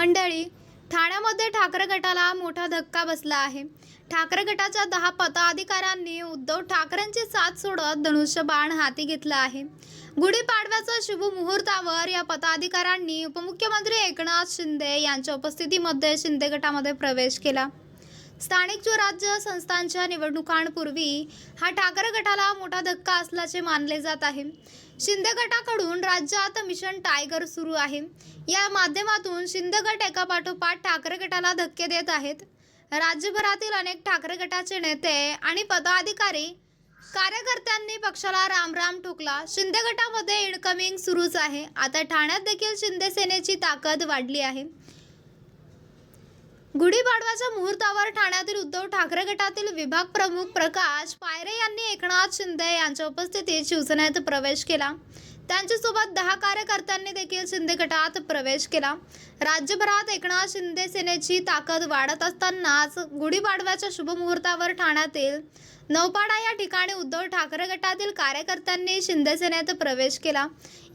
मंडळी ठाण्यामध्ये ठाकरे गटाला मोठा धक्का बसला आहे. ठाकरे गटाच्या दहा पदाधिकाऱ्यांनी उद्धव ठाकरेंची साथ सोडत धनुष्यबाण हाती घेतला आहे. गुढीपाडव्याच्या शुभ मुहूर्तावर या पदाधिकाऱ्यांनी उपमुख्यमंत्री एकनाथ शिंदे यांच्या उपस्थितीमध्ये शिंदे गटामध्ये प्रवेश केला. स्थानिक स्वराज्य संस्थांच्या निवडणुकांपूर्वी हा ठाकरे गटाला मोठा धक्का असल्याचे मानले जात आहे. शिंदे गटाकडून राज्यात मिशन टायगर सुरू आहे. या माध्यमातून शिंदे गट एकापाठोपाठ ठाकरे गटाला धक्के देत आहेत. राज्यभरातील अनेक ठाकरे गटाचे नेते आणि पदाधिकारी कार्यकर्त्यांनी पक्षाला रामराम ठोकला. शिंदे गटामध्ये इनकमिंग सुरूच आहे. आता ठाण्यात देखील शिंदे सेनेची ताकद वाढली आहे. गुढीपाडव्याच्या मुहूर्तावर ठाण्यातील उद्धव ठाकरे गटातील विभाग प्रमुख प्रकाश पायरे यांनी एकनाथ शिंदे यांच्या उपस्थितीत शिवसेनेत प्रवेश केला. त्यांच्यासोबत दहा कार्यकर्त्यांनी देखील शिंदे गटात प्रवेश केला. राज्यभरात एकनाथ शिंदे सेनेची ताकद वाढत असतानाच गुढीपाडव्याच्या शुभमुहूर्तावर ठाण्यातील नौपाडा या ठिकाणी उद्धव ठाकरे गटातील कार्यकर्त्यांनी शिंदे सेनेत प्रवेश केला.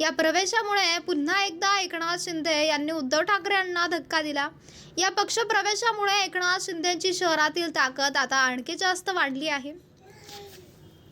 या प्रवेशामुळे पुन्हा एकदा एकनाथ शिंदे यांनी उद्धव ठाकरे यांना धक्का दिला. या पक्ष प्रवेशामुळे एकनाथ शिंदेची शहरातील ताकद आता आणखी जास्त वाढली आहे.